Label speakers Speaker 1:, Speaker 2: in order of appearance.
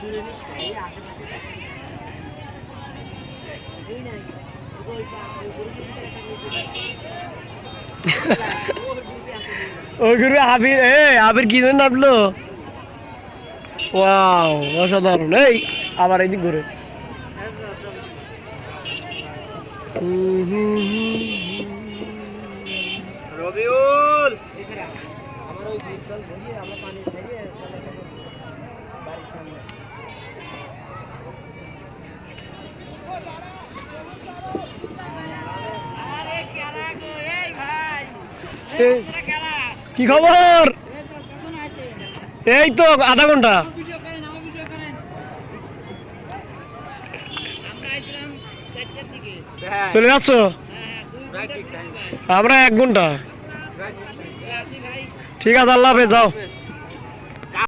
Speaker 1: দূরে নিস না, এই আশেপাশে। এই ওই
Speaker 2: গুরু আবির এ আবির কি জন্য নামলো ওয়াও অসাধারণ এই আবার এইদিক ঘুরে।
Speaker 1: রবিউল আমার ওই আমরা পানি
Speaker 2: কি খবর?
Speaker 1: এই তো,
Speaker 2: আধা
Speaker 1: ঘণ্টা।
Speaker 2: চলে যাচ্ছ? আমরা এক
Speaker 1: ঘণ্টা।
Speaker 2: ঠিক আছে, আল্লাহ হাফেজ, যাও।